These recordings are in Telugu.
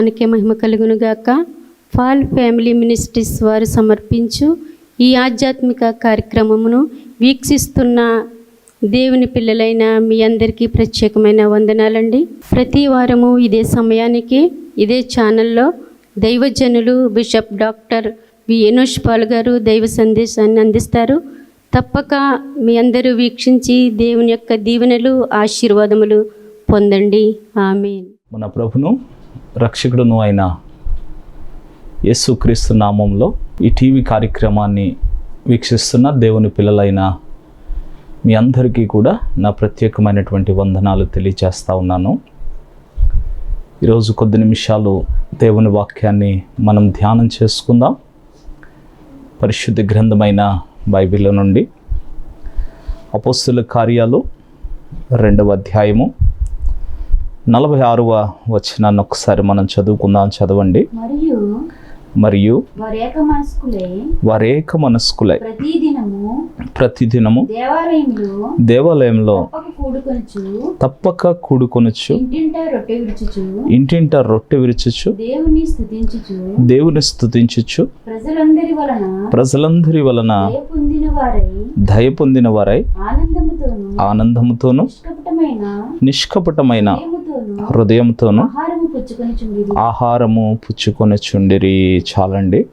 నామానికి మహిమ కలుగునుగాక. ఫాల్ ఫ్యామిలీ మినిస్ట్రీస్ వారు సమర్పించు ఈ ఆధ్యాత్మిక కార్యక్రమమును వీక్షిస్తున్న దేవుని పిల్లలైన మీ అందరికీ ప్రత్యేకమైన వందనాలండి. ప్రతి వారము ఇదే సమయానికి ఇదే ఛానల్లో దైవజనులు bishop doctor V. Enosh Paul గారు దైవ సందేశాన్ని అందిస్తారు. తప్పక మీ అందరూ వీక్షించి దేవుని యొక్క దీవెనలు ఆశీర్వాదములు పొందండి. ఆమె మన ప్రభును రక్షకుడును అయిన యేసుక్రీస్తు నామంలో ఈ టీవీ కార్యక్రమాన్ని వీక్షిస్తున్న దేవుని పిల్లలైన మీ అందరికీ కూడా నా ప్రత్యేకమైనటువంటి వందనాలు తెలియచేస్తా ఉన్నాను. ఈరోజు కొద్ది నిమిషాలు దేవుని వాక్యాన్ని మనం ధ్యానం చేసుకుందాం. పరిశుద్ధ గ్రంథమైన బైబిల్ నుండి అపోస్తుల కార్యాలు రెండవ అధ్యాయము నలభై ఆరవ వచనాన్ని ఒకసారి మనం చదువుకుందాం చదవండి. మరియు మరియు వారేక మనస్కులే ప్రతిదినము దేవాలయంలో తప్పక కూడుకొనుచు తప్పక కూడుకొనొచ్చు ఇంటింట రొట్టె విరుచుచు దేవుని స్తుతించుచు ప్రజలందరి వలన ప్రజలందరి వలన దయ పొందిన వారై ఆనందముతోను నిష్కపటమైన హృదయంతోను ఆహారము పుచ్చుకొని చుండిరి చాలండి.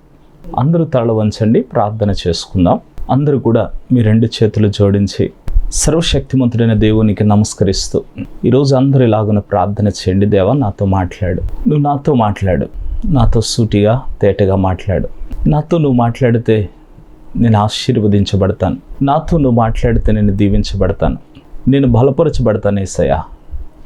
అందరూ తల వంచండి ప్రార్థన చేసుకుందాం. అందరూ కూడా మీ రెండు చేతులు జోడించి సర్వశక్తిమంతుడైన దేవునికి నమస్కరిస్తూ ఈరోజు అందరూ ఇలాగున ప్రార్థన చేయండి దేవా నాతో మాట్లాడు. నువ్వు నాతో మాట్లాడు. నాతో సూటిగా తేటగా మాట్లాడు. నాతో నువ్వు మాట్లాడితే నేను ఆశీర్వదించబడతాను. నాతో నువ్వు మాట్లాడితే నేను దీవించబడతాను. నేను బలపరచబడతాను ఏసయ్యా.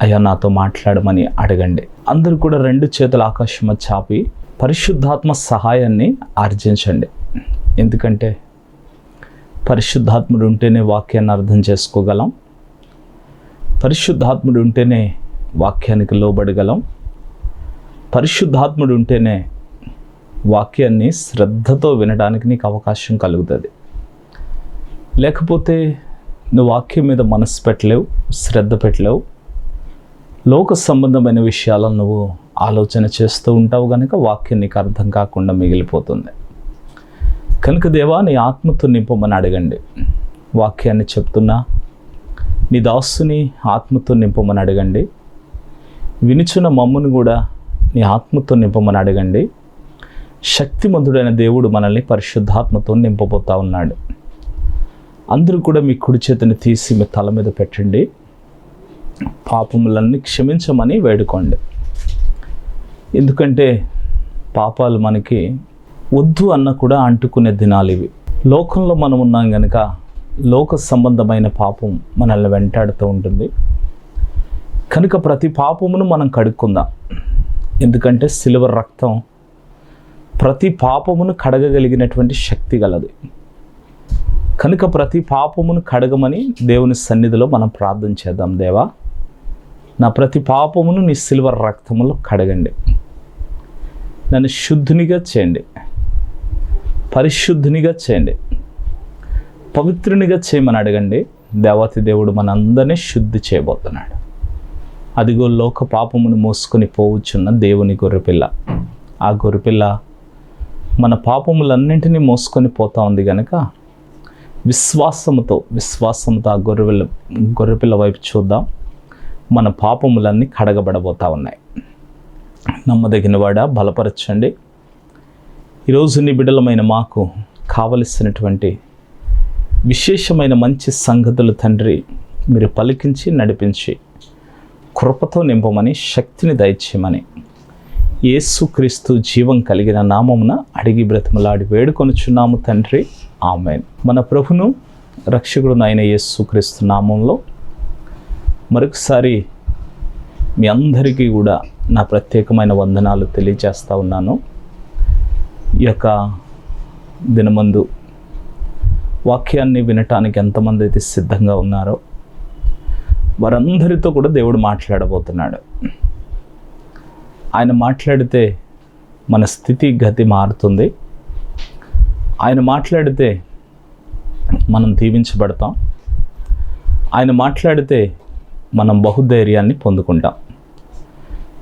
అయ్యా నాతో మాట్లాడమని అడగండి. అందరూ కూడా రెండు చేతుల ఆకాశం చాపి పరిశుద్ధాత్మ సహాయాన్ని ఆర్జించండి. ఎందుకంటే పరిశుద్ధాత్ముడు ఉంటేనే వాక్యాన్ని అర్థం చేసుకోగలం. పరిశుద్ధాత్ముడు ఉంటేనే వాక్యానికి లోబడగలం. పరిశుద్ధాత్ముడు ఉంటేనే వాక్యాన్ని శ్రద్ధతో వినడానికి నీకు అవకాశం కలుగుతుంది. లేకపోతే నువ్వు వాక్యం మీద మనసు పెట్టలేవు శ్రద్ధ పెట్టలేవు. లోక సంబంధమైన విషయాలను నువ్వు ఆలోచన చేస్తూ ఉంటావు కనుక వాక్యం నీకు అర్థం కాకుండా మిగిలిపోతుంది. కనుక దేవా నీ ఆత్మతో నింపమని అడగండి. వాక్యాన్ని చెప్తున్నా నీ దాసుని ఆత్మతో నింపమని అడగండి. వినుచున్న మమ్మును కూడా నీ ఆత్మతో నింపమని అడగండి. శక్తిమంతుడైన దేవుడు మనల్ని పరిశుద్ధాత్మతో నింపబోతా ఉన్నాడు. అందరూ కూడా మీ కుడి చేతిని తీసి మీ తల మీద పెట్టండి. పాపములన్నీ క్షమించమని వేడుకోండి. ఎందుకంటే పాపాలు మనకి వద్దు అన్న కూడా అంటుకునే దినాలు ఇవి. లోకంలో మనం ఉన్నాం కనుక లోక సంబంధమైన పాపం మనల్ని వెంటాడుతూ ఉంటుంది. కనుక ప్రతి పాపమును మనం కడుక్కుందాం. ఎందుకంటే సిల్వర్ రక్తం ప్రతి పాపమును కడగగలిగినటువంటి శక్తి గలది. కనుక ప్రతి పాపమును కడగమని దేవుని సన్నిధిలో మనం ప్రార్థన చేద్దాం దేవా. నా ప్రతి పాపమును నీ సిల్వర్ రక్తములో కడగండి. నన్ను శుద్ధునిగా చేయండి. పరిశుద్ధునిగా చేయండి. పవిత్రునిగా చేయమని అడగండి. దేవతి దేవుడు మనందరినీ శుద్ధి చేయబోతున్నాడు. అదిగో లోక పాపమును మోసుకొని పోవచ్చున్న దేవుని గొర్రెపిల్ల. ఆ గొర్రెపిల్ల మన పాపములన్నింటినీ మోసుకొని పోతా ఉంది కనుక విశ్వాసముతో విశ్వాసంతో ఆ గొర్రెపిల్ల గొర్రెపిల్ల వైపు చూద్దాం. మన పాపములన్నీ కడగబడబోతా ఉన్నాయి. నమ్మదగిన వాడ బలపరచండి. ఈరోజు నీ బిడ్డలమైన మాకు కావలసినటువంటి విశేషమైన మంచి సంగతులు తండ్రి మీరు పలికించి నడిపించి కృపతో నింపమని శక్తిని దయచేయమని యేసుక్రీస్తు జీవం కలిగిన నామమున అడిగి బ్రతిమలాడి వేడుకొనుచున్నాము తండ్రి. ఆమెన్. మన ప్రభును రక్షకుడు అయిన యేసుక్రీస్తు నామంలో మరొకసారి మీ అందరికీ కూడా నా ప్రత్యేకమైన వందనాలు తెలియజేస్తూ ఉన్నాను. ఈ యొక్క దినమందు వాక్యాన్ని వినటానికి ఎంతమంది అయితే సిద్ధంగా ఉన్నారో వారందరితో కూడా దేవుడు మాట్లాడబోతున్నాడు. ఆయన మాట్లాడితే మన స్థితి గతి మారుతుంది. ఆయన మాట్లాడితే మనం దీవించబడతాం. ఆయన మాట్లాడితే మనం బహుధైర్యాన్ని పొందుకుంటాం.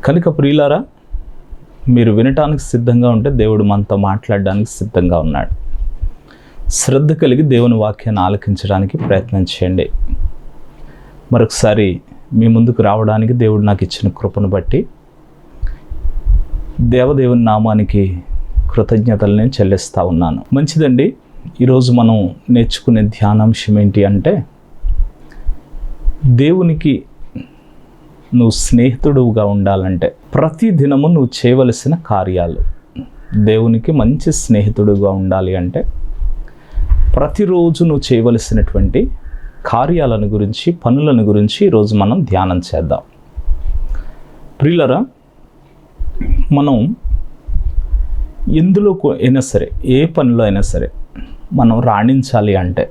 కనుక ప్రియులారా మీరు వినటానికి సిద్ధంగా ఉంటే దేవుడు మనతో మాట్లాడడానికి సిద్ధంగా ఉన్నాడు. శ్రద్ధ కలిగి దేవుని వాక్యాన్ని ఆలకించడానికి ప్రయత్నం చేయండి. మరొకసారి మీ ముందుకు రావడానికి దేవుడు నాకు ఇచ్చిన కృపను బట్టి దేవదేవుని నామానికి కృతజ్ఞతలు నేను చెల్లిస్తూ ఉన్నాను. మంచిదండి ఈరోజు మనం నేర్చుకునే ధ్యానాంశం ఏంటి అంటే దేవునికి నువ్వు స్నేహితుడుగా ఉండాలంటే ప్రతి దినము నువ్వు చేయవలసిన కార్యాలు. దేవునికి మంచి స్నేహితుడుగా ఉండాలి అంటే ప్రతిరోజు నువ్వు చేయవలసినటువంటి కార్యాలను గురించి పనులను గురించి ఈరోజు మనం ధ్యానం చేద్దాం. ప్రియులరా మనం ఎందులో అయినా సరే ఏ పనిలో అయినా సరే మనం రాణించాలి అంటే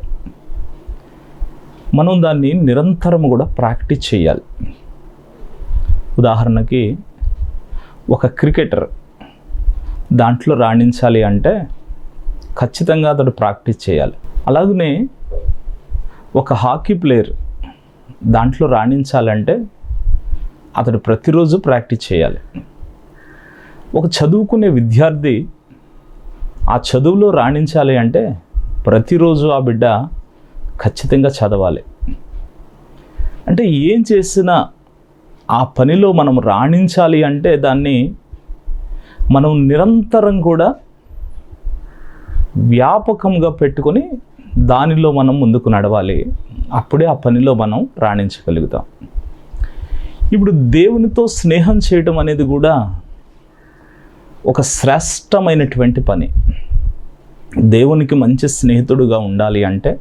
మనం దాన్ని నిరంతరం కూడా ప్రాక్టీస్ చేయాలి. ఉదాహరణకి ఒక క్రికెటర్ దాంట్లో రాణించాలి అంటే ఖచ్చితంగా అతడు ప్రాక్టీస్ చేయాలి. అలాగనే ఒక హాకీ ప్లేయర్ దాంట్లో రాణించాలంటే అతడు ప్రతిరోజు ప్రాక్టీస్ చేయాలి. ఒక చదువుకునే విద్యార్థి ఆ చదువులో రాణించాలి అంటే ప్రతిరోజు ఆ బిడ్డ ఖచ్చితంగా చదవాలి. అంటే ఏం చేసినా ఆ పనిలో మనం రాణించాలి అంటే దాన్ని మనం నిరంతరం కూడా వ్యాపకంగా పెట్టుకొని దానిలో మనం ముందుకు నడవాలి. అప్పుడే ఆ పనిలో మనం రాణించగలుగుతాం. ఇప్పుడు దేవునితో స్నేహం చేయడం అనేది కూడా ఒక శ్రేష్టమైనటువంటి పని. దేవునికి మంచి స్నేహితుడుగా ఉండాలి అంటే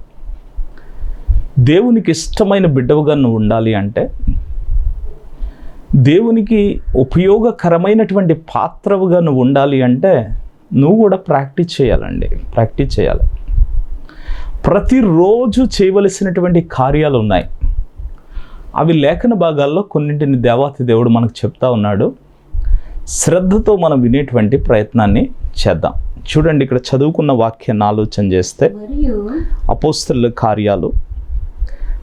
దేవునికి ఇష్టమైన బిడ్డవుగా నువ్వు ఉండాలి అంటే దేవునికి ఉపయోగకరమైనటువంటి పాత్రవుగా నువ్వు ఉండాలి అంటే నువ్వు కూడా ప్రాక్టీస్ చేయాలండి. ప్రాక్టీస్ చేయాలి. ప్రతిరోజు చేయవలసినటువంటి కార్యాలు ఉన్నాయి. అవి లేఖన భాగాల్లో కొన్నింటిని దేవాతి దేవుడు మనకు చెప్తా ఉన్నాడు. శ్రద్ధతో మనం వినేటువంటి ప్రయత్నాన్ని చేద్దాం. చూడండి ఇక్కడ చదువుకున్న వాక్యాన్ని ఆలోచన చేస్తే అపోస్తల కార్యాలు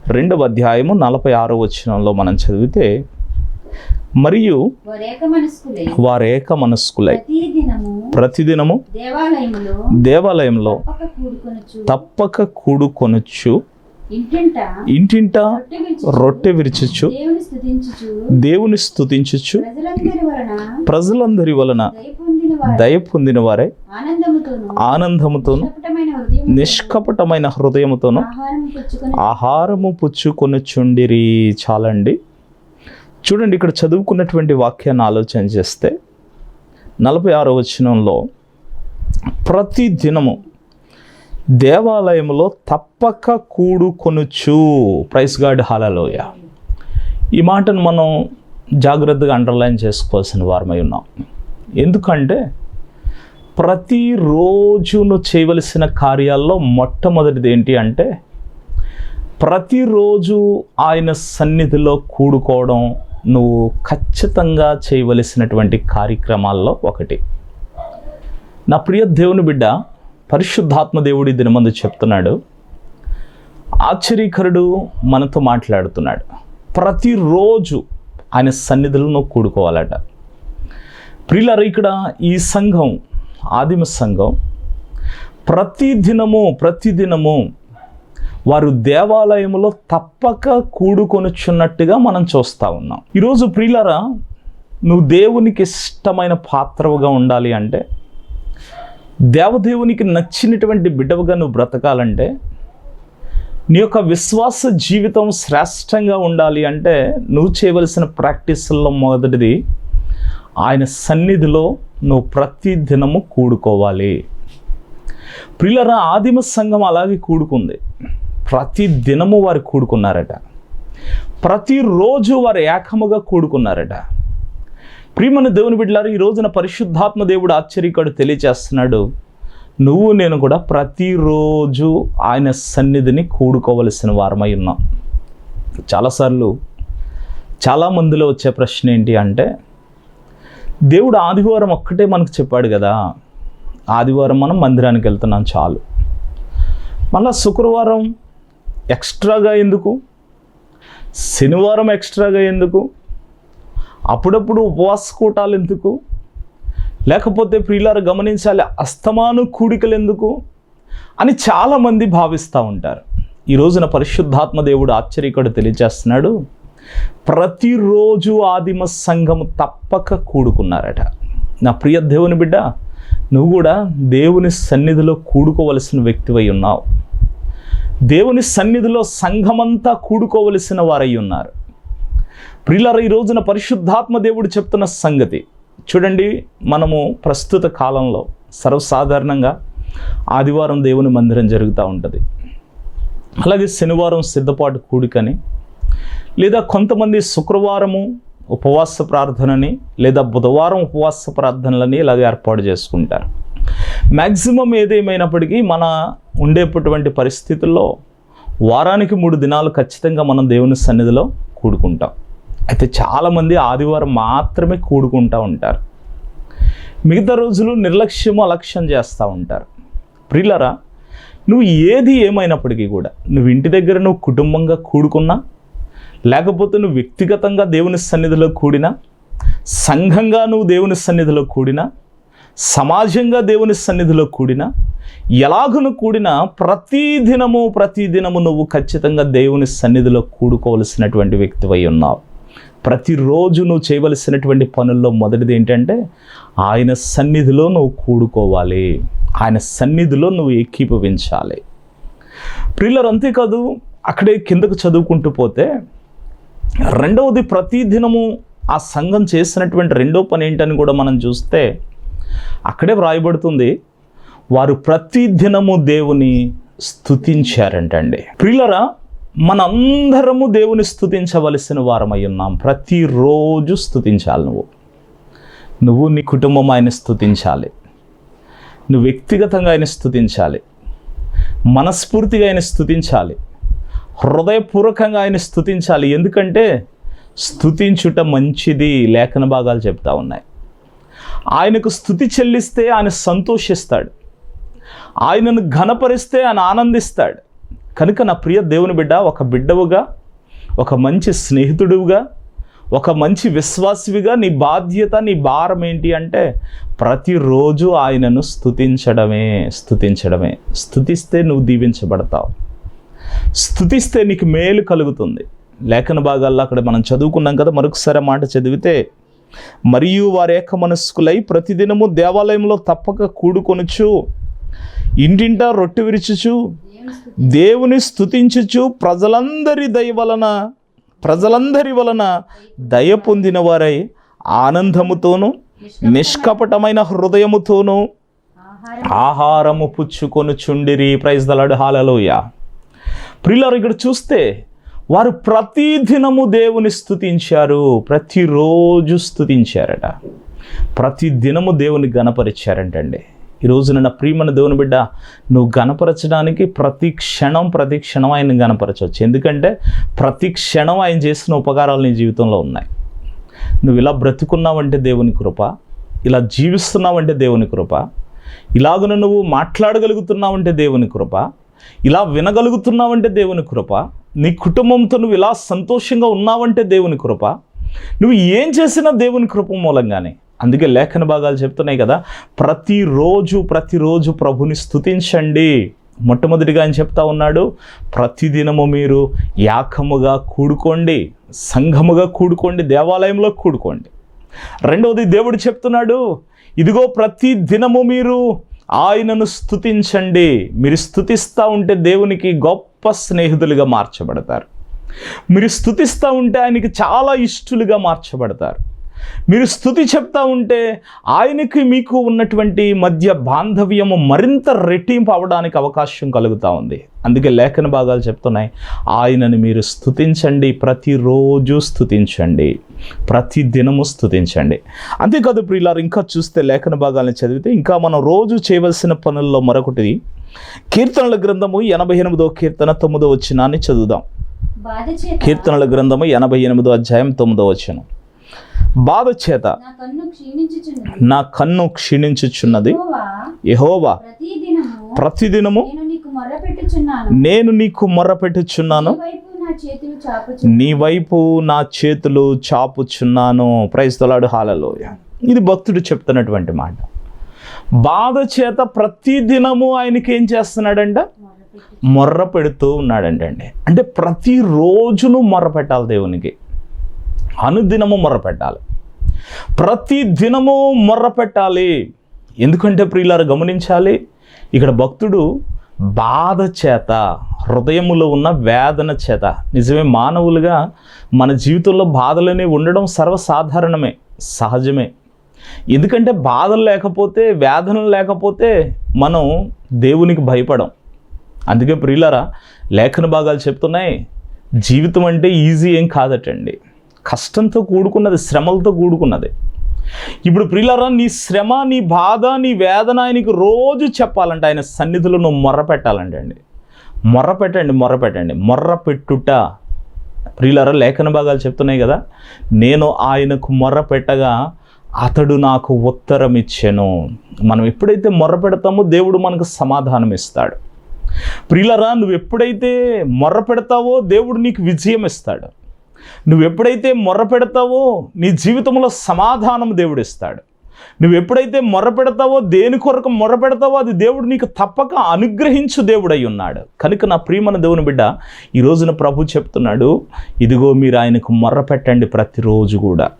రెండవ అధ్యాయము నలభై ఆరో వచనంలో మనం చదివితే మరియు వరేక మనస్కులై ప్రతిదినము దేవాలయంలో తప్పక కూడుకొనొచ్చు ఇంటింట రొట్టె విరుచుచు, రొట్టె విరిచుచు దేవుని వలన ప్రజలందరి వలన దయ పొందిన వారు ఆనందముతోను నిష్కపటమైన హృదయం నిష్కపటమైన హృదయముతోను ఆహారం పుచ్చుకొని ఆహారము పుచ్చుకొనుచుండిరి చాలండి. చూడండి ఇక్కడ చదువుకున్నటువంటి వాక్యాన్ని ఆలోచన చేస్తే నలభై ఆరో వచనంలో ప్రతి దినము దేవాలయంలో తప్పక కూడుకొనుచు ప్రైస్ గాడ్ హాలలోయ ఈ మాటను మనం జాగ్రత్తగా అండర్లైన్ చేసుకోవాల్సిన వారమై ఉన్నాం. ఎందుకంటే ప్రతిరోజు నువ్వు చేయవలసిన కార్యాల్లో మొట్టమొదటిది ఏంటి అంటే ప్రతిరోజు ఆయన సన్నిధిలో కూడుకోవడం నువ్వు ఖచ్చితంగా చేయవలసినటువంటి కార్యక్రమాల్లో ఒకటి. నా ప్రియ దేవుని బిడ్డ పరిశుద్ధాత్మ దేవుడి దినమందు చెప్తున్నాడు. ఆశ్చర్యకరుడు మనతో మాట్లాడుతున్నాడు. ప్రతిరోజు ఆయన సన్నిధిలో నువ్వు కూడుకోవాలట. ప్రియులారా ఇక్కడ ఈ సంఘం ఆదిమ సంఘం. ప్రతి దినము ప్రతి దినము వారు దేవాలయంలో తప్పక కూడుకొనుచున్నట్టుగా మనం చూస్తూ ఉన్నాం. ఈరోజు ప్రియులరా నువ్వు దేవునికి ఇష్టమైన పాత్రవుగా ఉండాలి అంటే దేవదేవునికి నచ్చినటువంటి బిడ్డవుగా నువ్వు బ్రతకాలంటే నీ యొక్క విశ్వాస జీవితం శ్రేష్టంగా ఉండాలి అంటే నువ్వు చేయవలసిన ప్రాక్టీసుల్లో మొదటిది ఆయన సన్నిధిలో నువ్వు ప్రతి దినము కూడుకోవాలి. ప్రియులరా ఆదిమ సంఘం అలాగే కూడుకుంది. ప్రతి దినము వారు కూడుకున్నారట. ప్రతిరోజు వారు ఏకముగా కూడుకున్నారట. ప్రియమని దేవుని బిడ్డలారు ఈ రోజున పరిశుద్ధాత్మ దేవుడు ఆశ్చర్యకాడు తెలియచేస్తున్నాడు. నువ్వు నేను కూడా ప్రతిరోజు ఆయన సన్నిధిని కూడుకోవలసిన వారమై ఉన్నాం. చాలాసార్లు చాలామందిలో వచ్చే ప్రశ్న ఏంటి అంటే దేవుడు ఆదివారం ఒక్కటే మనకు చెప్పాడు కదా ఆదివారం మనం మందిరానికి వెళ్తున్నాం చాలు. మళ్ళీ శుక్రవారం ఎక్స్ట్రాగా ఎందుకు? శనివారం ఎక్స్ట్రాగా ఎందుకు? అప్పుడప్పుడు ఉపవాస కూటాలు ఎందుకు? లేకపోతే ప్రియులారు గమనించాలి అస్తమాను కూడికలు ఎందుకు? అని చాలామంది భావిస్తూ ఉంటారు. ఈ రోజున పరిశుద్ధాత్మ దేవుడు ఆశ్చర్యకుడు తెలియజేస్తున్నాడు. ప్రతిరోజు ఆదిమ సంఘం తప్పక కూడుకున్నారట. నా ప్రియ దేవుని బిడ్డ నువ్వు కూడా దేవుని సన్నిధిలో కూడుకోవలసిన వ్యక్తివై ఉన్నావు. దేవుని సన్నిధిలో సంఘమంతా కూడుకోవలసిన వారై ఉన్నారు. ప్రిలర ఈ రోజున పరిశుద్ధాత్మ దేవుడు చెప్తున్న సంగతి చూడండి మనము ప్రస్తుత కాలంలో సర్వసాధారణంగా ఆదివారం దేవుని మందిరం జరుగుతూ ఉంటుంది. అలాగే శనివారం సిద్ధపాటు కూడికని లేదా కొంతమంది శుక్రవారము ఉపవాస ప్రార్థనని లేదా బుధవారం ఉపవాస ప్రార్థనలని ఇలాగ ఏర్పాటు చేసుకుంటారు. మ్యాక్సిమం ఏదేమైనప్పటికీ మన ఉండేటటువంటి పరిస్థితుల్లో వారానికి మూడు దినాలు ఖచ్చితంగా మనం దేవుని సన్నిధిలో కూడుకుంటాం. అయితే చాలామంది ఆదివారం మాత్రమే కూడుకుంటూ ఉంటారు. మిగతా రోజులు నిర్లక్ష్యము అలక్ష్యం చేస్తూ ఉంటారు. ప్రిల్లరా నువ్వు ఏది ఏమైనప్పటికీ కూడా నువ్వు ఇంటి దగ్గర నువ్వు కుటుంబంగా కూడుకున్నా లేకపోతే నువ్వు వ్యక్తిగతంగా దేవుని సన్నిధిలో కూడినా సంఘంగా నువ్వు దేవుని సన్నిధిలో కూడినా సమాజంగా దేవుని సన్నిధిలో కూడినా ఎలాగును కూడినా ప్రతిదినము ప్రతిదినము నువ్వు ఖచ్చితంగా దేవుని సన్నిధిలో కూడుకోవలసినటువంటి వ్యక్తివై ఉన్నావు. ప్రతిరోజు నువ్వు చేయవలసినటువంటి పనుల్లో మొదటిది ఏంటంటే ఆయన సన్నిధిలో నువ్వు కూడుకోవాలి. ఆయన సన్నిధిలో నువ్వు ఏకీభవించాలి. ప్రిల్లర్ అంతేకాదు అక్కడే కిందకు చదువుకుంటూ పోతే రెండవది ప్రతిదినము ఆ సంఘం చేసినటువంటి రెండో పని ఏంటని కూడా మనం చూస్తే అక్కడే వ్రాయబడుతుంది వారు ప్రతిదినము దేవుని స్థుతించారంటండి ప్రియులరా మనందరము దేవుని స్థుతించవలసిన వారమై ఉన్నాం. ప్రతిరోజు స్థుతించాలి నువ్వు. నువ్వు నీ కుటుంబం ఆయన స్థుతించాలి నువ్వు వ్యక్తిగతంగా ఆయన స్థుతించాలి మనస్ఫూర్తిగా ఆయన స్థుతించాలి హృదయపూర్వకంగా ఆయన స్థుతించాలి ఎందుకంటే స్థుతించుట మంచిది లేఖన భాగాలు చెప్తా ఉన్నాయి. ఆయనకు స్థుతి చెల్లిస్తే ఆయన సంతోషిస్తాడు. ఆయనను ఘనపరిస్తే ఆయన ఆనందిస్తాడు. కనుక నా ప్రియ దేవుని బిడ్డ ఒక బిడ్డవుగా ఒక మంచి స్నేహితుడుగా ఒక మంచి విశ్వాసివిగా నీ బాధ్యత నీ భారం ఏంటి అంటే ప్రతిరోజు ఆయనను స్థుతించడమే స్థుతించడమే స్థుతిస్తే నువ్వు దీవించబడతావు. స్థుతిస్తే నీకు మేలు కలుగుతుంది. లేఖన భాగాల్లో అక్కడ మనం చదువుకున్నాం కదా మరొకసారి మాట చదివితే మరియు వారి ఏక మనస్కులై ప్రతిదినము దేవాలయంలో తప్పక కూడుకొనుచు ఇంటింటా రొట్టె విరుచుచు దేవుని స్థుతించుచు ప్రజలందరి దయ వలన ప్రజలందరి వలన దయ పొందిన వారై ఆనందముతోనూ నిష్కపటమైన హృదయముతోనూ ఆహారము పుచ్చుకొనుచుండిరి. ప్రైజ్ దలాడు హాలలోయ. ప్రిల్లరు ఇక్కడ చూస్తే వారు ప్రతి దినము దేవుని స్థుతించారు ప్రతిరోజు స్థుతించారట ప్రతి దినము దేవుని గణపరిచారంటండి. ఈరోజు రోజున నా ప్రియమైన దేవుని బిడ్డ నువ్వు గణపరచడానికి ప్రతి క్షణం ప్రతి క్షణం ఆయన గణపరచవచ్చు. ఎందుకంటే ప్రతి క్షణం ఆయన చేసిన ఉపకారాలు నీ జీవితంలో ఉన్నాయి. నువ్వు ఇలా బ్రతుకున్నావంటే దేవుని కృప ఇలా జీవిస్తున్నావంటే దేవుని కృప ఇలాగున నువ్వు మాట్లాడగలుగుతున్నావంటే దేవుని కృప ఇలా వినగలుగుతున్నావంటే దేవుని కృప నీ కుటుంబంతో నువ్వు ఇలా సంతోషంగా ఉన్నావంటే దేవుని కృప నువ్వు ఏం చేసినా దేవుని కృప మూలంగానే. అందుకే లేఖన భాగాలు చెప్తున్నాయి కదా ప్రతిరోజు ప్రతిరోజు ప్రభుని స్తుతించండి. మొట్టమొదటిగా ఆయన చెప్తా ఉన్నాడు ప్రతిదినము మీరు యాకముగా కూడుకోండి సంఘముగా కూడుకోండి దేవాలయంలో కూడుకోండి. రెండవది దేవుడు చెప్తున్నాడు ఇదిగో ప్రతి దినము మీరు ఆయనను స్థుతించండి మీరు స్థుతిస్తూ ఉంటే దేవునికి గొప్ప స్నేహితులుగా మార్చబడతారు. మీరు స్థుతిస్తూ ఉంటే ఆయనకి చాలా ఇష్టలుగా మార్చబడతారు. మీరు స్థుతి చెప్తా ఉంటే ఆయనకి మీకు ఉన్నటువంటి మధ్య బాంధవ్యము మరింత రెట్టింపు అవడానికి అవకాశం కలుగుతూ ఉంది. అందుకే లేఖన భాగాలు చెప్తున్నాయి. ఆయనని మీరు స్థుతించండి. ప్రతిరోజు స్థుతించండి. ప్రతి దినము స్థుతించండి. అంతేకాదు ప్రియులారు ఇంకా చూస్తే లేఖన భాగాలను చదివితే ఇంకా మనం రోజు చేయవలసిన పనుల్లో మరొకటి కీర్తనల గ్రంథము ఎనభై ఎనిమిదో కీర్తన తొమ్మిదో వచ్చినాన్ని చదువుదాం. కీర్తనల గ్రంథము ఎనభై ఎనిమిదో అధ్యాయం తొమ్మిదో వచ్చిన బాధ చేత నా కన్ను క్షీణించుచున్నది. యెహోవా దినము ప్రతిదినము నేను నీకు మొర్రపెట్టుచున్నాను నీ వైపు నా చేతులు చాపుచున్నాను. ప్రైజ్ తొలాడు హాలలో ఇది భక్తుడు చెప్తున్నటువంటి మాట. బాధ చేత ప్రతి దినము ఆయనకి ఏం చేస్తున్నాడంట? మొర్ర పెడుతూ ఉన్నాడంటండి. అంటే ప్రతి రోజును మొర్ర పెట్టాలి దేవునికి. అనుదినము మొర్ర పెట్టాలి ప్రతి దినము మొర్ర పెట్టాలి ఎందుకంటే ప్రియులారు గమనించాలి ఇక్కడ భక్తుడు బాధ చేత హృదయములో ఉన్న వేదన చేత నిజమే మానవులుగా మన జీవితంలో బాధలనే ఉండడం సర్వసాధారణమే సహజమే. ఎందుకంటే బాధలు లేకపోతే వేదనలు లేకపోతే మనం దేవునికి భయపడం. అందుకే ప్రియులరా లేఖన భాగాలు చెప్తున్నాయి జీవితం అంటే ఈజీ ఏం కాదటండి. కష్టంతో కూడుకున్నది శ్రమలతో కూడుకున్నది. ఇప్పుడు ప్రియులరా నీ శ్రమ నీ బాధ నీ వేదన ఆయనకి రోజు చెప్పాలంటే ఆయన సన్నిధిలో నువ్వు మొర్ర పెట్టాలంటే అండి. మొర్ర పెట్టండి మొర్ర పెట్టండి మొర్ర పెట్టుట ప్రియులరా లేఖన భాగాలు చెప్తున్నాయి కదా. నేను ఆయనకు మొర్ర పెట్టగా అతడు నాకు ఉత్తరం ఇచ్చెను మనం ఎప్పుడైతే మొర్ర పెడతామో దేవుడు మనకు సమాధానం ఇస్తాడు ప్రియులరా నువ్వు ఎప్పుడైతే మొర్ర పెడతావో దేవుడు నీకు విజయం ఇస్తాడు నువ్వు ఎప్పుడైతే మొర్ర పెడతావో నీ జీవితంలో సమాధానం దేవుడిస్తాడు నువ్వు ఎప్పుడైతే మొర్ర పెడతావో దేని కొరకు మొర్ర పెడతావో అది దేవుడు నీకు తప్పక అనుగ్రహించు దేవుడై ఉన్నాడు. కనుక నా ప్రియమన దేవుని బిడ్డ ఈ రోజున ప్రభు చెప్తున్నాడు ఇదిగో మీరు ఆయనకు మొర్ర పెట్టండి ప్రతిరోజు కూడా.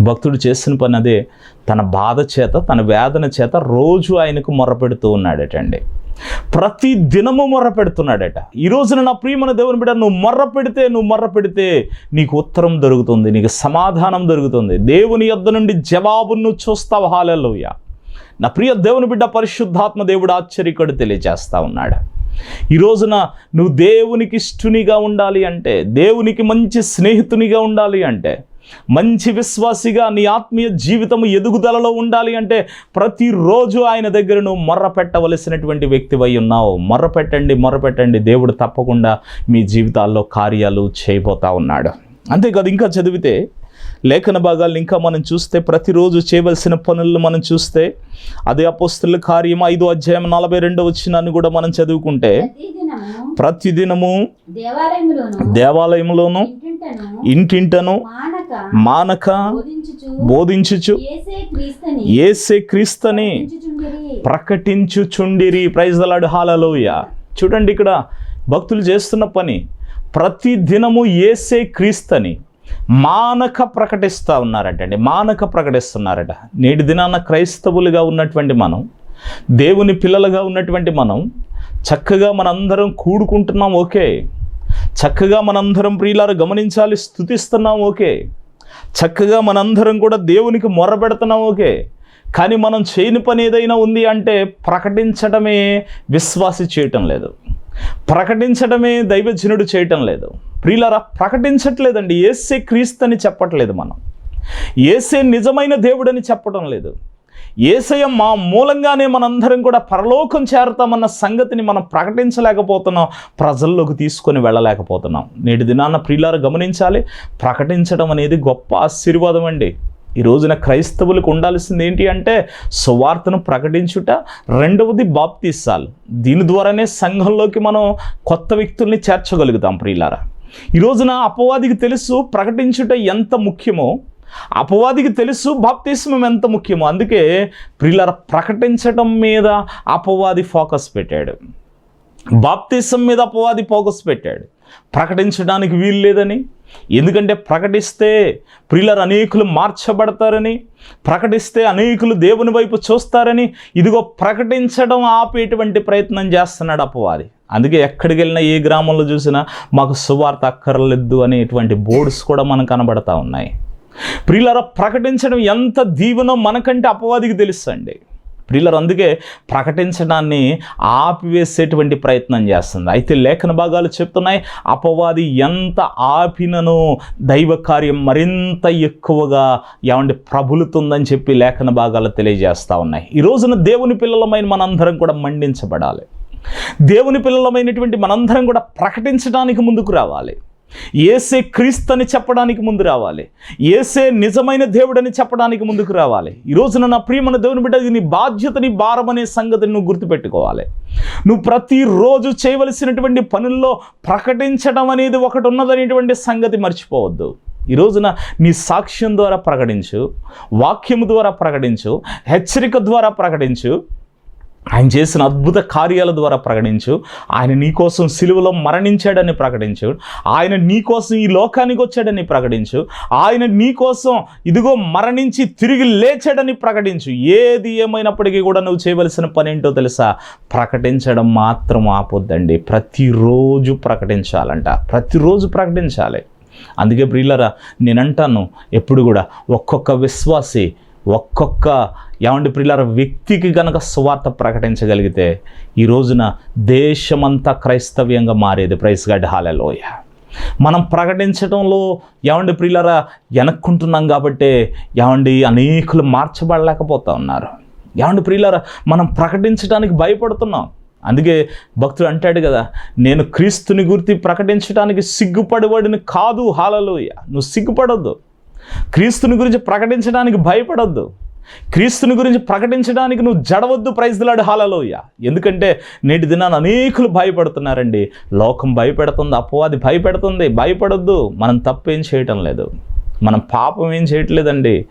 భక్తుడు చేసిన పని అదే తన బాధ చేత తన వేదన చేత రోజు ఆయనకు మొర్రపెడుతూ ఉన్నాడటండి. ప్రతి దినము మొర్ర పెడుతున్నాడట ఈరోజున నా ప్రియమైన దేవుని బిడ్డ నువ్వు మొర్ర పెడితే నువ్వు మొర్ర పెడితే నీకు ఉత్తరం దొరుకుతుంది నీకు సమాధానం దొరుకుతుంది. దేవుని యొద్ద నుండి జవాబును చూస్తావు. హాలలోయ. నా ప్రియ దేవుని బిడ్డ పరిశుద్ధాత్మ దేవుడు ఆశ్చర్యకడు తెలియజేస్తా ఉన్నాడు. ఈ రోజున నువ్వు దేవునికి ఇష్టునిగా ఉండాలి అంటే దేవునికి మంచి స్నేహితునిగా ఉండాలి అంటే మంచి విశ్వాసిగా నీ ఆత్మీయ జీవితము ఎదుగుదలలో ఉండాలి అంటే ప్రతిరోజు ఆయన దగ్గర నువ్వు మొర్ర పెట్టవలసినటువంటి వ్యక్తివై ఉన్నావు. మొర్ర పెట్టండి మొర్ర పెట్టండి దేవుడు తప్పకుండా మీ జీవితాల్లో కార్యాలు చేయబోతా ఉన్నాడు. అంతేకాదు ఇంకా చదివితే లేఖన భాగాలను ఇంకా మనం చూస్తే ప్రతిరోజు చేయవలసిన పనులను మనం చూస్తే అదే అపోస్తుల కార్యం ఐదో అధ్యాయం నలభై రెండో వచ్చినాన్ని కూడా మనం చదువుకుంటే ప్రతి దినము ప్రతిదినము దేవాలయంలోను ఇంటింటను మానక బోధించుచు ఏసే క్రీస్తుని. ప్రకటించుచుండిరి. ప్రైజ్ దలాడు హాలలోయ చూడండి ఇక్కడ భక్తులు చేస్తున్న పని ప్రతి దినము ఏసే క్రీస్తని మానక ప్రకటిస్తూ ఉన్నారటండి మానక ప్రకటిస్తున్నారట. నేటి దినాన క్రైస్తవులుగా ఉన్నటువంటి మనం దేవుని పిల్లలుగా ఉన్నటువంటి మనం చక్కగా మనందరం కూడుకుంటున్నాం ఓకే. చక్కగా మనందరం ప్రియులారు గమనించాలి స్థుతిస్తున్నాం ఓకే. చక్కగా మనందరం కూడా దేవునికి మొరబెడుతున్నాం ఓకే. కానీ మనం చేయని పని ఏదైనా ఉంది అంటే ప్రకటించడమే విశ్వాసి చేయటం లేదు. ప్రకటించడమే దైవజనుడు చేయటం లేదు. ప్రియులరా ప్రకటించట్లేదండి. ఏసే క్రీస్తని చెప్పట్లేదు మనం. ఏసే నిజమైన దేవుడని చెప్పడం లేదు. ఏసయ మా మూలంగానే మనందరం కూడా పరలోకం చేరతామన్న సంగతిని మనం ప్రకటించలేకపోతున్నాం. ప్రజల్లోకి తీసుకొని వెళ్ళలేకపోతున్నాం. నేటి దినాన్న ప్రియులారు గమనించాలి. ప్రకటించడం అనేది గొప్ప ఆశీర్వాదం అండి. ఈ రోజున క్రైస్తవులకు ఉండాల్సింది ఏంటి అంటే సువార్తను ప్రకటించుట రెండవది బాప్తీసాలు. దీని ద్వారానే సంఘంలోకి మనం కొత్త వ్యక్తుల్ని చేర్చగలుగుతాం ప్రియులారా. ఈ రోజున అపవాదికి తెలుసు ప్రకటించుట ఎంత ముఖ్యమో అపవాదికి తెలుసు బాప్తిస్మం ఎంత ముఖ్యమో. అందుకే ప్రియులార ప్రకటించటం మీద అపవాది ఫోకస్ పెట్టాడు. బాప్తిసం మీద అపవాది ఫోకస్ పెట్టాడు. ప్రకటించడానికి వీలు లేదని ఎందుకంటే ప్రకటిస్తే ప్రియులర్ అనేకులు మార్చబడతారని ప్రకటిస్తే అనేకులు దేవుని వైపు చూస్తారని ఇదిగో ప్రకటించడం ఆపేటువంటి ప్రయత్నం చేస్తున్నాడు అపవాది. అందుకే ఎక్కడికి వెళ్ళినా ఏ గ్రామంలో చూసినా మాకు సువార్త అక్కర్లేదు అనేటువంటి బోర్డ్స్ కూడా మనకు కనబడతా ఉన్నాయి. ప్రియులర ప్రకటించడం ఎంత దీవెనో మనకంటే అపవాదికి తెలుసండి. ప్రియులర్ అందుకే ప్రకటించడాన్ని ఆపివేసేటువంటి ప్రయత్నం చేస్తుంది. అయితే లేఖన భాగాలు చెప్తున్నాయి అపవాది ఎంత ఆపినను దైవ కార్యం మరింత ఎక్కువగా ఏమంటే ప్రబులుతుందని చెప్పి లేఖన భాగాలు తెలియజేస్తూ ఉన్నాయి. ఈ రోజున దేవుని పిల్లలమైన మనందరం కూడా మండించబడాలి. దేవుని పిల్లలమైనటువంటి మనందరం కూడా ప్రకటించడానికి ముందుకు రావాలి. ఏసే క్రీస్తని చెప్పడానికి ముందు రావాలి. ఏసే నిజమైన దేవుడని చెప్పడానికి ముందుకు రావాలి. ఈ రోజున నా ప్రియమైన దేవుని బిడ్డ ఇది నీ బాధ్యత నీ భారం అనే సంగతిని నువ్వు గుర్తుపెట్టుకోవాలి. నువ్వు ప్రతిరోజు చేయవలసినటువంటి పనుల్లో ప్రకటించడం అనేది ఒకటి ఉన్నదనేటువంటి సంగతి మర్చిపోవద్దు. ఈ రోజున నీ సాక్ష్యం ద్వారా ప్రకటించు వాక్యము ద్వారా ప్రకటించు హెచ్చరిక ద్వారా ప్రకటించు ఆయన చేసిన అద్భుత కార్యాల ద్వారా ప్రకటించు. ఆయన నీకోసం సిలువలో మరణించాడని ప్రకటించు. ఆయన నీకోసం ఈ లోకానికి వచ్చాడని ప్రకటించు. ఆయన నీకోసం ఇదిగో మరణించి తిరిగి లేచాడని ప్రకటించు. ఏది ఏమైనప్పటికీ కూడా నువ్వు చేయవలసిన పని ఏంటో తెలుసా? ప్రకటించడం మాత్రం ఆపొద్దండి. ప్రతిరోజు ప్రకటించాలంట. ప్రతిరోజు ప్రకటించాలి. అందుకే ప్రియులరా నేనంటాను ఎప్పుడు కూడా ఒక్కొక్క విశ్వాసి ఒక్కొక్క ఏమండి ప్రియులార వ్యక్తికి గనక సువార్త ప్రకటించగలిగితే ఈ రోజున దేశమంతా క్రైస్తవ్యంగా మారేది. ప్రైస్ గడ్ హాలలోయ మనం ప్రకటించడంలో ఏమండి ప్రియులరా వెనక్కుంటున్నాం కాబట్టే ఏమండి అనేకులు మార్చబడలేకపోతా ఉన్నారు. ఏమండి ప్రియులరా మనం ప్రకటించడానికి భయపడుతున్నాం. అందుకే భక్తుడు అంటాడు కదా నేను క్రీస్తుని గుర్తి ప్రకటించడానికి సిగ్గుపడబడిన కాదు హాలలోయ నువ్వు సిగ్గుపడొద్దు. క్రీస్తుని గురించి ప్రకటించడానికి భయపడొద్దు. క్రీస్తుని గురించి ప్రకటించడానికి నువ్వు జడవద్దు ప్రైజ్లాడు హాలలోయ ఎందుకంటే నేటి దినాన్ని అనేకులు భయపడుతున్నారండి. లోకం భయపెడుతుంది అపవాది భయపెడుతుంది భయపడొద్దు. మనం తప్పేం చేయటం లేదు. మనం పాపం ఏం చేయట్లేదండి.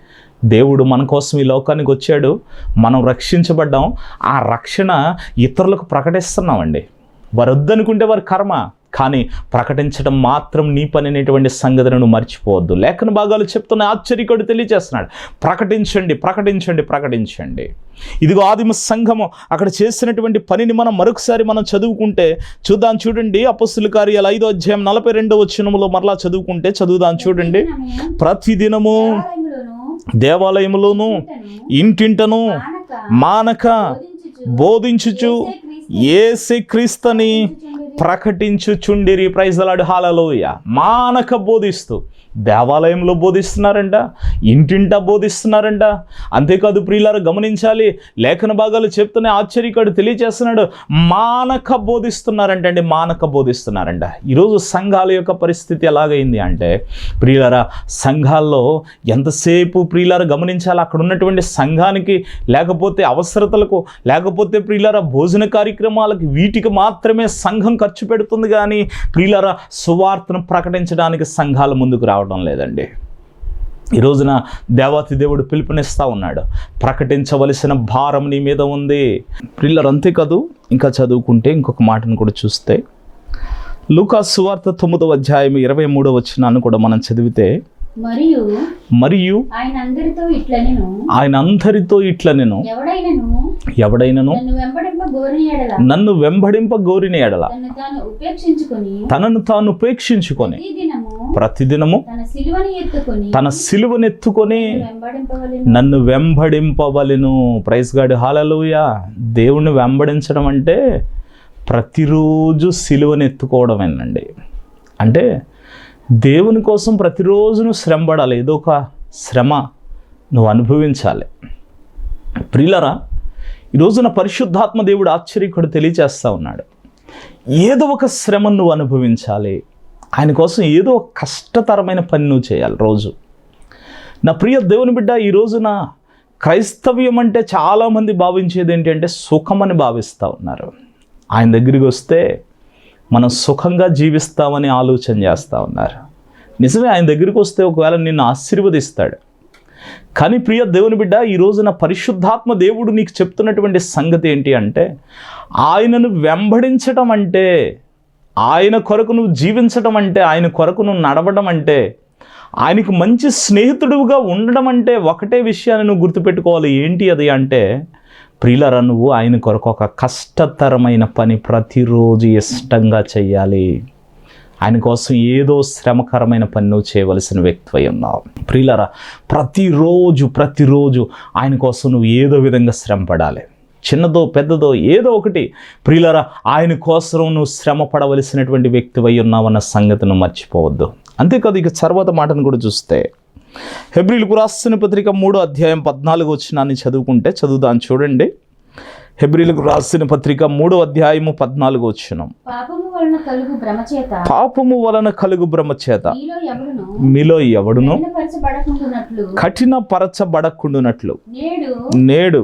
దేవుడు మన కోసం ఈ లోకానికి వచ్చాడు. మనం రక్షించబడ్డాం. ఆ రక్షణ ఇతరులకు ప్రకటిస్తున్నామండి. వారు వద్దనుకుంటే వారి కర్మ కానీ ప్రకటించడం మాత్రం నీ పని అనేటువంటి సంగతులను మర్చిపోవద్దు. లేఖన భాగాలు చెప్తున్న ఆశ్చర్యకుడు తెలియజేస్తున్నాడు. ప్రకటించండి ప్రకటించండి ప్రకటించండి. ఇదిగో ఆదిమ సంఘము అక్కడ చేసినటువంటి పనిని మనం మరొకసారి మనం చదువుకుంటే చూద్దాం చూడండి. అపస్సుల కార్యాలు ఐదో అధ్యాయం నలభై రెండో వచ్చినములో మరలా చదువుకుంటే చదువుదాం చూడండి. ప్రతిదినము దేవాలయములోను ఇంటింటను మానక మానక బోధించుచు ఏసే క్రీస్తని ప్రకటించుచుండిరి. ప్రైజలాడు హాలలోయ మానక బోధిస్తూ దేవాలయంలో బోధిస్తున్నారంట ఇంటింట బోధిస్తున్నారంట. అంతేకాదు ప్రియులారు గమనించాలి లేఖన భాగాలు చెప్తూనే ఆశ్చర్యకాడు తెలియజేస్తున్నాడు మానక బోధిస్తున్నారంట అండి మానక బోధిస్తున్నారంట. ఈరోజు సంఘాల యొక్క పరిస్థితి ఎలాగైంది అంటే ప్రియులారా సంఘాల్లో ఎంతసేపు ప్రియులారు గమనించాలి అక్కడ ఉన్నటువంటి సంఘానికి లేకపోతే అవసరతలకు లేకపోతే ప్రియులారా భోజన కార్యక్రమాలకు వీటికి మాత్రమే సంఘం ఖర్చు పెడుతుంది కానీ ప్రియులారా సువార్తను ప్రకటించడానికి సంఘాల ముందుకు రావడం లేదండి. ఈ రోజున దేవాతి దేవుడు పిలుపునిస్తా ఉన్నాడు. ప్రకటించవలసిన భారం నీ మీద ఉంది. ప్రిల్లర్ అంతేకాదు ఇంకా చదువుకుంటే ఇంకొక మాటను కూడా చూస్తే లూకా సువార్త తొమ్మిదవ అధ్యాయం ఇరవై మూడవ వచ్చినాన్ని కూడా మనం చదివితే మరియు మరియు ఆయన అందరితో ఇట్లా నేను ఎవడైనను? నన్ను వెంబడింప గోరిని ఎడల. తనను తాను ఉపేక్షించుకొని ప్రతిదినము తన సిలువనెత్తుకొని నన్ను వెంబడింపవలెను. ప్రైజ్ గాడ్ హాలలుయ దేవుణ్ణి వెంబడించడం అంటే ప్రతిరోజు సిలువను ఎత్తుకోవడమేనండి అంటే దేవుని కోసం ప్రతిరోజు నువ్వు శ్రమ పడాలి ఏదో ఒక శ్రమ నువ్వు అనుభవించాలి. ప్రియులరా ఈ రోజున పరిశుద్ధాత్మ దేవుడు ఆశ్చర్యకుడు తెలియచేస్తూ ఉన్నాడు. ఏదో ఒక శ్రమ నువ్వు అనుభవించాలి. ఆయన కోసం ఏదో కష్టతరమైన పని నువ్వు చేయాలి రోజు. నా ప్రియ దేవుని బిడ్డ ఈ రోజున క్రైస్తవ్యం అంటే చాలామంది భావించేది ఏంటంటే సుఖమని భావిస్తూ ఉన్నారు. ఆయన దగ్గరికి వస్తే మనం సుఖంగా జీవిస్తామని ఆలోచన చేస్తూ ఉన్నారు. నిజమే ఆయన దగ్గరికి వస్తే ఒకవేళ నిన్ను ఆశీర్వదిస్తాడు. కానీ ప్రియ దేవుని బిడ్డ ఈ రోజున పరిశుద్ధాత్మ దేవుడు నీకు చెప్తున్నటువంటి సంగతి ఏంటి అంటే ఆయనను వెంబడించటం అంటే ఆయన కొరకు నువ్వు జీవించడం అంటే ఆయన కొరకు నువ్వు నడవడం అంటే ఆయనకు మంచి స్నేహితుడుగా ఉండడం అంటే ఒకటే విషయాన్ని నువ్వు గుర్తుపెట్టుకోవాలి. ఏంటి అది అంటే ప్రియులరా నువ్వు ఆయన కొరకు ఒక కష్టతరమైన పని ప్రతిరోజు ఇష్టంగా చేయాలి ఆయన కోసం ఏదో శ్రమకరమైన పని నువ్వు చేయవలసిన వ్యక్తివై ఉన్నావు. ప్రియులరా ప్రతిరోజు ప్రతిరోజు ఆయన కోసం నువ్వు ఏదో విధంగా శ్రమ పడాలి చిన్నదో పెద్దదో ఏదో ఒకటి. ప్రియులరా ఆయన కోసం నువ్వు శ్రమ పడవలసినటువంటి వ్యక్తివై ఉన్నావన్న సంగతిని మర్చిపోవద్దు. అంతేకాదు ఇక తర్వాత మాటను కూడా చూస్తే హెబ్రిల్కు రాసిన పత్రిక మూడో అధ్యాయం పద్నాలుగు వచ్చినాన్ని చదువుకుంటే చదువుదాన్ని చూడండి. హెబ్రిలకు రాసిన పత్రిక మూడో అధ్యాయము పద్నాలుగు వచ్చినాం పాపము వలన కలుగు భ్రమ చేత పాపము వలన కలుగు భ్రమ చేత మీలో ఎవడును? కఠిన పరచబడకుండునట్లు నేడు.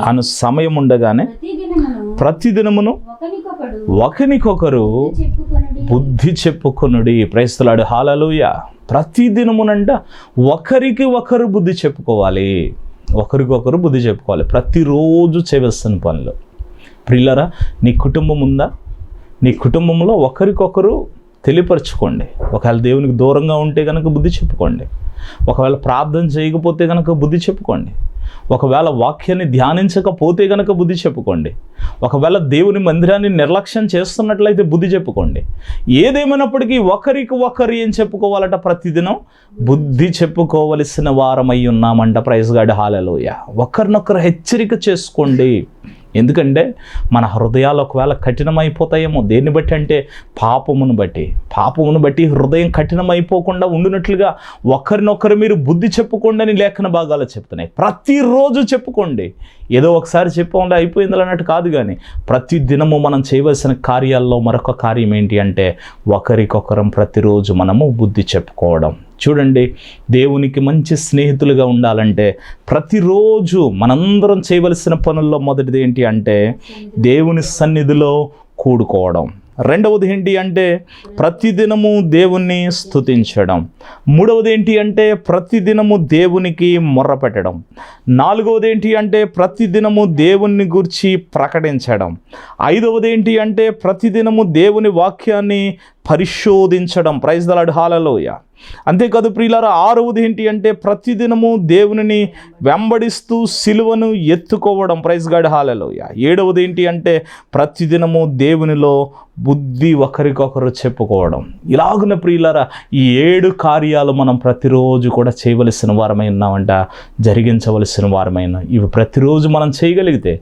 అను సమయం ఉండగానే ప్రతి దినమును ప్రతిదినమును ఒకనికొకరు చెప్పుకొనడి. బుద్ధి చెప్పుకొనుడి. ప్రైస్తలాడు. హాలలుయ. ప్రతిదినమునంట ఒకరికి ఒకరు బుద్ధి చెప్పుకోవాలి. ఒకరికొకరు బుద్ధి చెప్పుకోవాలి. ప్రతిరోజు చేయవలసిన పనులు. ప్రిల్లరా నీ కుటుంబం ఉందా నీ కుటుంబంలో ఒకరికొకరు తెలియపరచుకోండి. ఒకవేళ దేవునికి దూరంగా ఉంటే కనుక బుద్ధి చెప్పుకోండి. ఒకవేళ ప్రార్థన చేయకపోతే కనుక బుద్ధి చెప్పుకోండి. ఒకవేళ వాక్యాన్ని ధ్యానించకపోతే కనుక బుద్ధి చెప్పుకోండి. ఒకవేళ దేవుని మందిరాన్ని నిర్లక్ష్యం చేస్తున్నట్లయితే బుద్ధి చెప్పుకోండి. ఏదేమైనప్పటికీ ఒకరికి ఒకరు ఏం చెప్పుకోవాలట ప్రతిదినం. బుద్ధి చెప్పుకోవలసిన వారమై ఉన్నామంట. ప్రైజ్ గాడి. హాలలోయ ఒకరినొకరు హెచ్చరిక చేసుకోండి. ఎందుకంటే మన హృదయాలు ఒకవేళ కఠినమైపోతాయేమో దేన్ని బట్టి అంటే పాపమును బట్టి. పాపమును బట్టి హృదయం కఠినమైపోకుండా ఉండినట్లుగా ఒకరినొకరు మీరు బుద్ధి చెప్పుకోండి అని లేఖన భాగాలు చెప్తున్నాయి. ప్రతిరోజు చెప్పుకోండి. ఏదో ఒకసారి చెప్పకుండా అయిపోయింది అన్నట్టు కాదు కానీ ప్రతి దినము మనం చేయవలసిన కార్యాల్లో మరొక కార్యం ఏంటి అంటే ఒకరికొకరం ప్రతిరోజు మనము బుద్ధి చెప్పుకోవడం. చూడండి దేవునికి మంచి స్నేహితులుగా ఉండాలంటే ప్రతిరోజు మనందరం చేయవలసిన పనుల్లో మొదటిది ఏంటి అంటే దేవుని సన్నిధిలో కూడుకోవడం. రెండవది ఏంటి అంటే ప్రతిదినము దేవుణ్ణి స్తుతించడం. మూడవది ఏంటి అంటే ప్రతిదినము దేవునికి మొర్రపెట్టడం నాలుగవది ఏంటి అంటే ప్రతిదినము దేవుణ్ణి గురించి ప్రకటించడం. ఐదవది ఏంటి అంటే ప్రతిదినము దేవుని వాక్యాన్ని పరిశోధించడం. ప్రైజ్ దలాడు హాలలోయ అంతేకాదు ప్రియులారా ఆరవది ఏంటి అంటే ప్రతిదినము దేవునిని వెంబడిస్తూ సిలువను ఎత్తుకోవడం. ప్రైజ్ గాడ్ హాలలోయ ఏడవది ఏంటి అంటే ప్రతిదినము దేవునిలో బుద్ధి ఒకరికొకరు చెప్పుకోవడం. ఇలాగున ప్రియులారా ఈ ఏడు కార్యాలు మనం ప్రతిరోజు కూడా చేయవలసిన వారమై ఉన్నామంట జరిగించవలసిన వారమైన ఇవి ప్రతిరోజు మనం చేయగలిగితే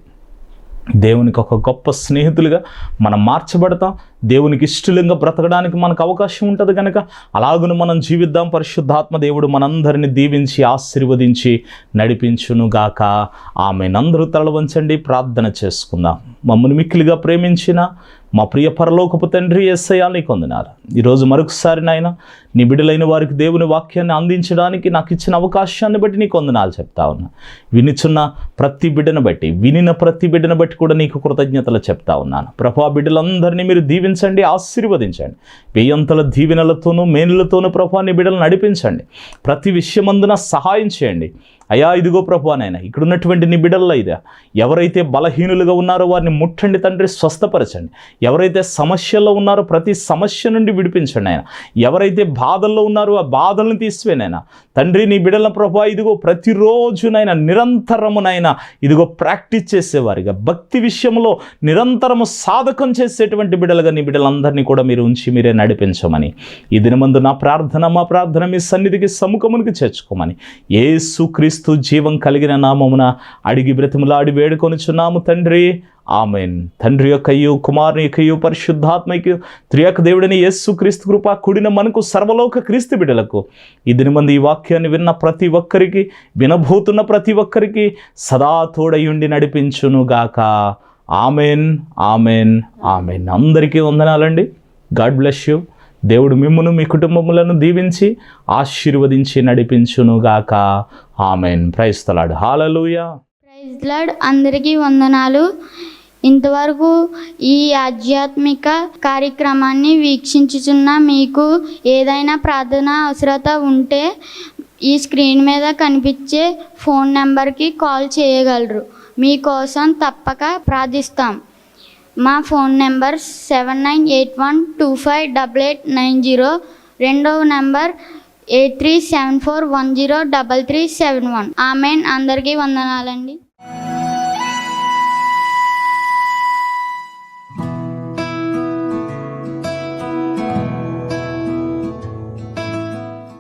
దేవునికి ఒక గొప్ప స్నేహితులుగా మనం మార్చబడతాం. దేవునికి ఇష్టలంగా బ్రతకడానికి మనకు అవకాశం ఉంటుంది కనుక అలాగును మనం జీవిద్దాం. పరిశుద్ధాత్మ దేవుడు మనందరిని దీవించి ఆశీర్వదించి నడిపించునుగాక. ఆమె నందరూ తల వంచండి ప్రార్థన చేసుకుందాం. మమ్మల్ని మిక్కిలిగా ప్రేమించిన మా ప్రియ పరలోకపు తండ్రి ఎస్ఐయా నీకు వందనాలు. ఈరోజు మరొకసారి నాయన నీ బిడ్డలైన వారికి దేవుని వాక్యాన్ని అందించడానికి నాకు ఇచ్చిన అవకాశాన్ని బట్టి నీకు వందనాలు చెప్తా ఉన్నా. వినిచున్న ప్రతి బిడ్డను బట్టి వినిన ప్రతి బిడ్డను బట్టి కూడా నీకు కృతజ్ఞతలు చెప్తా ఉన్నాను. ప్రభా బిడ్డలందరినీ మీరు దీవించండి ఆశీర్వదించండి. వెయ్యంతల దీవెనలతోనూ మేనులతోనూ ప్రభా నీ బిడ్డలు నడిపించండి. ప్రతి విషయమందున సహాయం చేయండి. అయా ఇదిగో ప్రభు నాయన ఇక్కడ ఉన్నటువంటి నీ బిడ్డల్లో ఇదే ఎవరైతే బలహీనులుగా ఉన్నారో వారిని ముట్టండి తండ్రి స్వస్థపరచండి. ఎవరైతే సమస్యల్లో ఉన్నారో ప్రతి సమస్య నుండి విడిపించండి ఆయన ఎవరైతే బాధల్లో ఉన్నారు ఆ బాధలను తీసివేనైనా తండ్రి నీ బిడ్డల ప్రభా ఇదిగో ప్రతిరోజునైనా నిరంతరమునైనా ఇదిగో ప్రాక్టీస్ చేసేవారిగా. భక్తి విషయంలో నిరంతరము సాధకం చేసేటువంటి బిడలుగా నీ బిడ్డలందరినీ కూడా మీరు ఉంచి మీరే నడిపించమని. ఈ దినమందు నా ప్రార్థన మా ప్రార్థన మీ సన్నిధికి సముఖమునికి చేర్చుకోమని. ఏసుక్రీస్తు జీవం కలిగిన నామమున అడిగి బ్రతిమలాడి వేడుకొనుచున్నాము తండ్రి. ఆమెన్. తండ్రి యొక్కయు కుమారుని యొక్కయు పరిశుద్ధాత్మకు త్రియక దేవుడిని యస్సు క్రీస్తు కృప కూడిన మనకు సర్వలోక క్రీస్తు బిడ్డలకు. ఇదిని మంది ఈ వాక్యాన్ని విన్న ప్రతి ఒక్కరికి వినబోతున్న ప్రతి ఒక్కరికి సదా తోడయుండి నడిపించునుగాక. Amen amen amen. అందరికీ వందనాలండి. God bless you. దేవుడు మిమ్మును మీ కుటుంబములను దీవించి ఆశీర్వదించి నడిపించునుగాక. Amen. Praise the lord hallelujah. Praise lord అందరికీ వందనాలు. ఇంతవరకు ఈ ఆధ్యాత్మిక కార్యక్రమాన్ని వీక్షించుచున్న మీకు ఏదైనా ప్రార్థన అవసరత ఉంటే ఈ స్క్రీన్ మీద కనిపించే ఫోన్ నెంబర్కి కాల్ చేయగలరు. మీకోసం తప్పక ప్రార్థిస్తాం. మా phone number seven nine eight one two five double eight nine zero రెండవ number eight three seven four one zero double three seven one. Amen. అందరికీ వందనాలండి.